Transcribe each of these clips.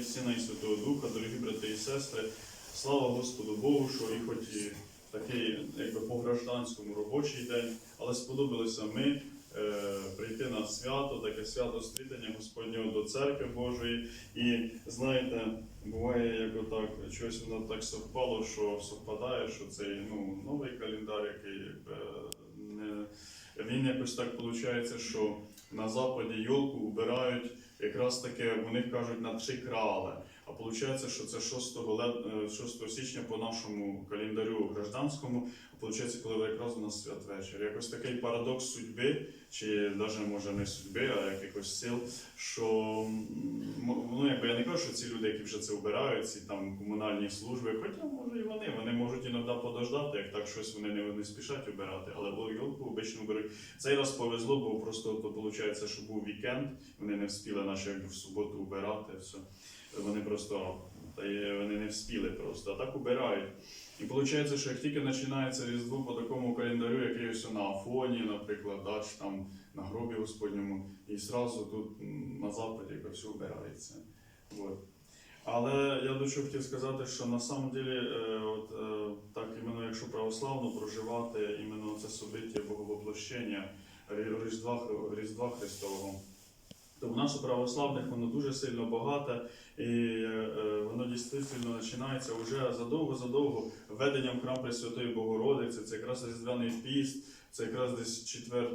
І Сина і Святого Духа, дорогі брати і сестри, слава Господу Богу, що і хоч і такий, якби по гражданському робочий день, але сподобалося ми е, прийти на свято, таке свято стрітання Господнього до церкви Божої. І знаєте, буває, як отак, щось воно так совпало, що совпадає, що цей ну, новий календар, який якби не. Він якось так виходить, що на Западі йолку убирають якраз таке, вони кажуть, на три крали. Виходить, що це 6, лед... е, 6 січня по нашому календарю гражданському, виходить, коли якраз у нас святвечір. Якось такий парадокс судьби, чи навіть може не судьби, а якихось сил, що ну, якби я не кажу, що ці люди, які вже це обирають, ці там комунальні служби, хоча може і вони, вони можуть іноді подождати, як так щось вони не, не спішать обирати, але йолку обично беруть. Цей раз повезло, бо просто то виходить, що був вікенд, вони не встигли якби в суботу убирати. Все. Вони просто та вони не встигли просто, а так убирають. І виходить, що як тільки починається Різдво по такому календарю, який на Афоні, наприклад, да, чи там на гробі Господньому, і зразу тут на Западі все вбирається. Вот. Але я до чого хотів сказати, що на самом деле, от, е, так іменно якщо православно проживати іменно це собиття Боговоплощення Різдва, Різдва Христового, то в нас у православних воно дуже сильно багате, і е, е, воно дійсно починається вже задовго-задовго введенням храм Пресвятої Богородиці. Це якраз Різдвяний піст, це якраз десь 4,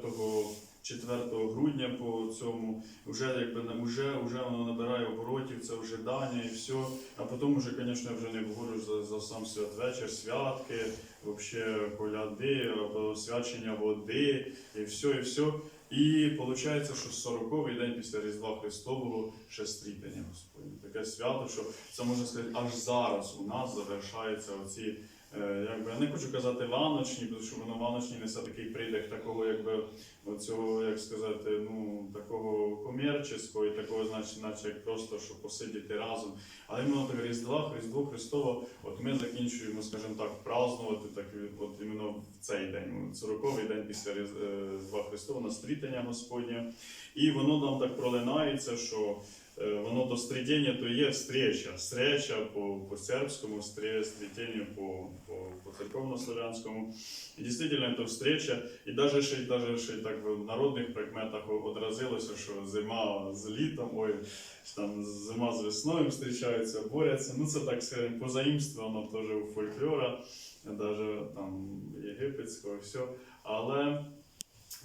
4 грудня по цьому. Вже якби вже, вже воно набирає оборотів, це вже ожидання і все. А потім вже, звісно, вже не говорю за, за сам святвечір, святки, вообще коляди, свячення води, і все, і все. І виходить, що 40-й день після Різдва Христового ще стрітання Господнє. Таке свято, що це можна сказати, аж зараз у нас завершаються оці. Е, Якби я не хочу казати ваночні, тому що воно ваночні несе такий придих такого, якби оцього, як сказати, ну такого комерческого і такого, значить, наче як просто щоб посидіти разом. Але іменно так Різдва, Різдво Христово, от ми закінчуємо, скажімо так, празднувати так, от іменно в цей день, 40-й день після е, Різдва Христова, на стрітення Господнє. І воно нам так пролинається, що воно до стрітення то є встреча. Встреча по, по сербському, стре- по, по, по церковно-славянському. І дійсно це встреча. І навіть ще, даже ще так в народних прикметах одразилося, що зима з літом, ой, там зима з весною зустрічаються, борються. Ну це так скажімо, позаїмствовано теж у фольклора, навіть там єгипетського, все. Але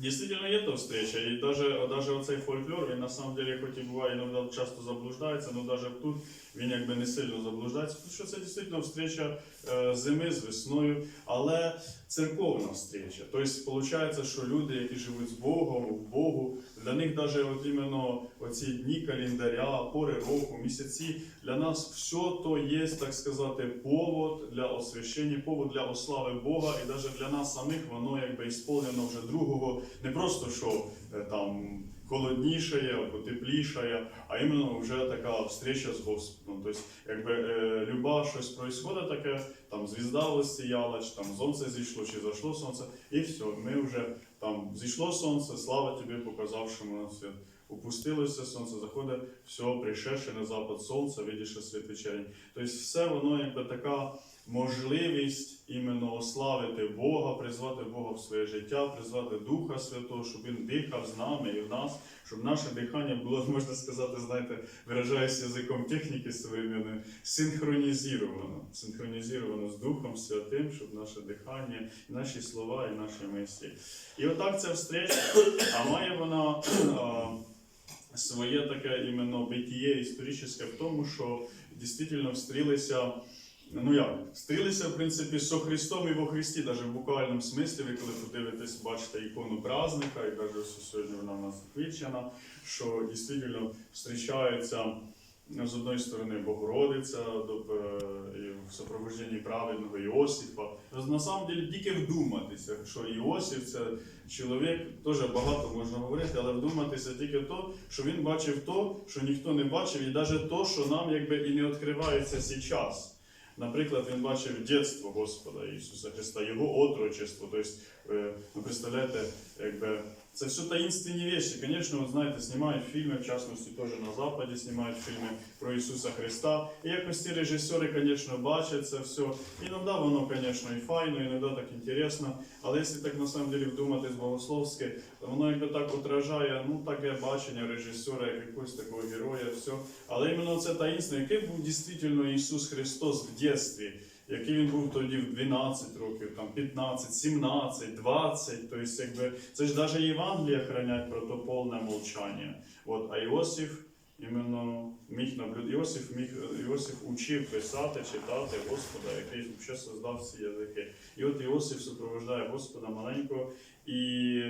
дійсно є то встреча. І навіть, навіть оцей фольклор, він на самом деле, хоч і буває іноді часто заблуждається, але навіть тут він якби не сильно заблуждається, тому що це дійсно встреча е, зими з весною, але церковна встреча. Тобто, виходить, що люди, які живуть з Богом, в Богу, для них навіть от іменно оці дні календаря, пори року, місяці, для нас все то є, так сказати, повод для освящення, повод для ослави Бога, і навіть для нас самих воно якби ісполнено вже другого, не просто що е, там холоднішає або теплішає, а іменно вже така встреча з Господом. Тобто, якби е, люба щось происходить таке, там звізда осіяла, чи там сонце зійшло, чи зайшло сонце, і все, ми вже там зійшло сонце, слава тобі, показавшому на світ. Упустилося сонце, заходить, все, прийшедши на запад сонця, видіше світ вечерній. Тобто все воно якби така можливість іменно ославити Бога, призвати Бога в своє життя, призвати Духа Святого, щоб Він дихав з нами і в нас, щоб наше дихання було, можна сказати, знаєте, виражаюся язиком техніки современної, синхронізовано, синхронізовано з Духом Святим, щоб наше дихання, і наші слова, і наші мислі. І отак ця встреча, а має вона. Своє таке іменно битіє історичне в тому, що дійсно встрілися, ну як, встрілися, в принципі, со Христом і во Христі, навіть в буквальному смислі, ви коли подивитесь, бачите ікону праздника, і каже, що сьогодні вона в нас заквічена, що дійсно зустрічаються з одної сторони Богородиця е, і в супроводженні праведного Іосифа. На самом деле тільки вдуматися, що Іосиф це чоловік, теж багато можна говорити, але вдуматися тільки то, що він бачив то, що ніхто не бачив, і навіть то, що нам якби і не відкривається зараз. Наприклад, він бачив дитинство Господа Ісуса Христа, Його отрочество. Тобто, ви ну, представляєте, якби Це все таинственні речі. Звісно, ви знаєте, знімають фільми, в частності теж на Западі знімають фільми про Ісуса Христа. І якось ті режисери, звісно, бачать це все. Іноді воно, звісно, і файно, іноді так інтересно. Але якщо так на самом деле вдуматись богословськи, то воно якби так отражає, ну таке бачення режисера, як якогось такого героя, все. Але іменно це таїнство, який був дійсно Ісус Христос в дитинстві, який він був тоді в 12 років, там 15, 17, 20, тобто якби це ж навіть Євангелія хранять про то повне мовчання. От, а Іосиф іменно міг наблюдати. Іосиф міг Іосиф учив писати, читати Господа, який взагалі создав всі язики. І от Іосиф супроводжує Господа маленького, і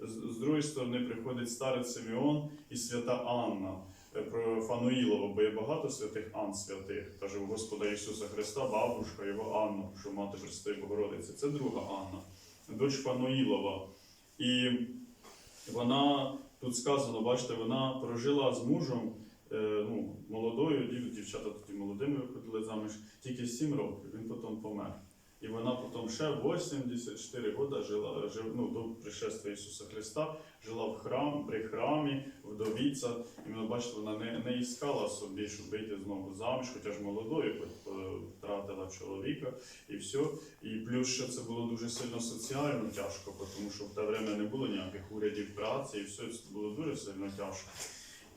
з, з другої сторони приходить старець Симеон і свята Анна. Про Фануїлова, бо є багато святих Ан святих. Каже у Господа Ісуса Христа, бабушка його Анну, що мати Престої Богородиці. Це друга Анна, дочь Фануїлова. І вона тут сказано, бачите, вона прожила з мужем е, ну, молодою, дівчата тоді молодими виходили заміж, тільки 7 років, він потім помер. Вона потім ще 84 роки жила, жив, ну, до пришествия Ісуса Христа, жила в храм, при храмі, вдовіця. І вона, бачите, вона не, не іскала собі, щоб вийти знову заміж, хоча ж молодою, е, втратила чоловіка і все. І плюс ще це було дуже сильно соціально тяжко, тому що в те время не було ніяких урядів праці, і все це було дуже сильно тяжко.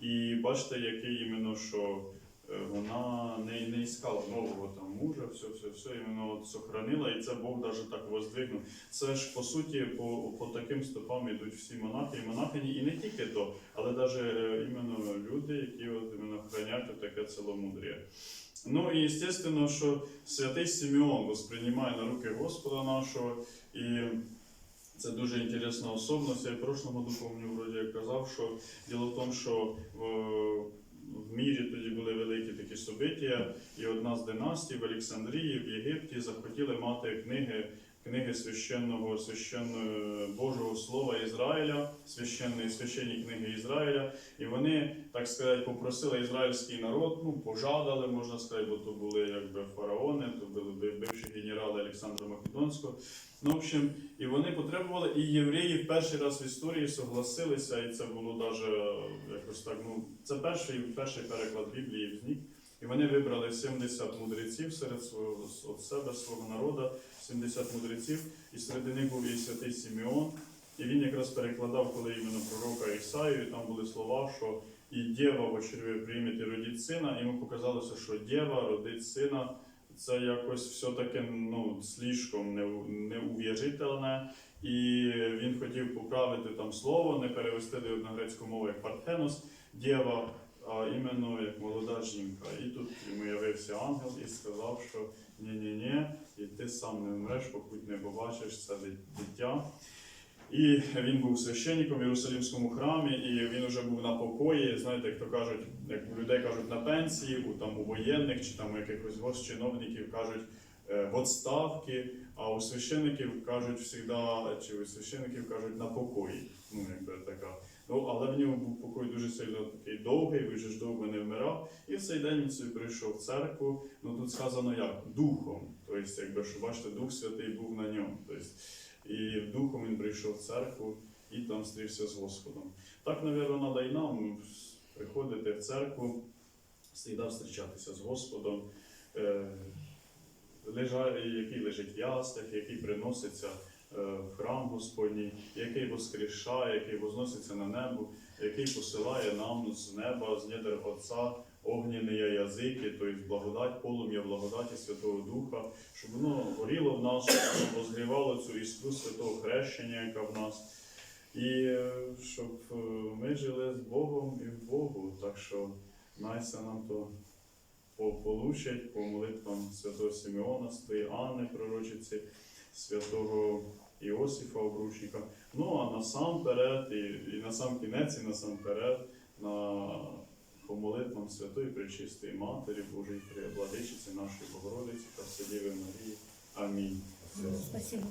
І бачите, який іменно що вона не, не іскала нового там мужа, все, все, все, іменно от сохранила, і це Бог навіть так воздвигнув. Це ж по суті по, по таким стопам йдуть всі монахи і монахині, і не тільки то, але навіть іменно люди, які от іменно хранять таке ціломудріє. Ну і естественно, що святий Симеон восприймає на руки Господа нашого, і це дуже інтересна особливість. Я в прошлому году, вроді казав, що діло в тому, що в, мірі тоді були великі такі собиття, і одна з династій в Олександрії, в Єгипті захотіли мати книги. Книги священного священного Божого Слова Ізраїля, священної священні книги Ізраїля, і вони, так сказати, попросили ізраїльський народ, ну пожадали, можна сказати, бо то були якби фараони, то були би- бивші генерали Олександра Македонського. Ну, в общем, і вони потребували, і євреї в перший раз в історії согласилися, і це було даже якось так. Ну, це перший, перший переклад Біблії в І вони вибрали 70 мудреців серед свого себе, свого народу, 70 мудреців, і серед них був і святий Сімеон. І він якраз перекладав, коли іменно пророка Ісаю, і там були слова, що і дєва в очерві прийме і родить сина. Йому показалося, що дєва родить сина. Це якось все-таки ну, слишком неу- неув'яжительне. І він хотів поправити там слово, не перевести до грецьку мову як партенос, дєва, а іменно як молода жінка. І тут йому явився ангел і сказав, що ні-ні-ні, і ти сам не вмреш, поки не побачиш це дитя. І він був священником в Єрусалимському храмі, і він вже був на покої. Знаєте, як то кажуть, як у людей кажуть на пенсії, у там у воєнних чи там у якихось госчиновників кажуть е, в відставки, а у священників кажуть завжди, чи у священників кажуть на покої. Ну, якби але в нього був покой дуже сильно такий довгий, він же ж довго не вмирав. І в цей день він собі прийшов в церкву. Ну тут сказано як духом. Тобто, якби що бачите, Дух Святий був на ньому. Тобто, і духом він прийшов в церкву і там стрівся з Господом. Так, мабуть, треба і нам приходити в церкву, завжди зустрічатися з Господом, е, лежа- який лежить в яслях, який приноситься в храм Господній, який воскрешає, який возноситься на небо, який посилає нам з неба, з недр Отця огняні язики, тобто благодать, полум'я благодаті Святого Духа, щоб воно горіло в нас, щоб розгрівало цю іскру святого хрещення, яка в нас. І е, щоб е, ми жили з Богом і в Богу. Так що найся нам то по- получать по молитвам святого Симеона, святої Анни, пророчиці, святого Іосифа Обручника. Ну а насамперед, і, і на сам кінець, і насамперед, на по молитвам Святої Пречистої Матері Божої Владичиці нашої Богородиці та Вседіви Марії. Амінь. Спасибо.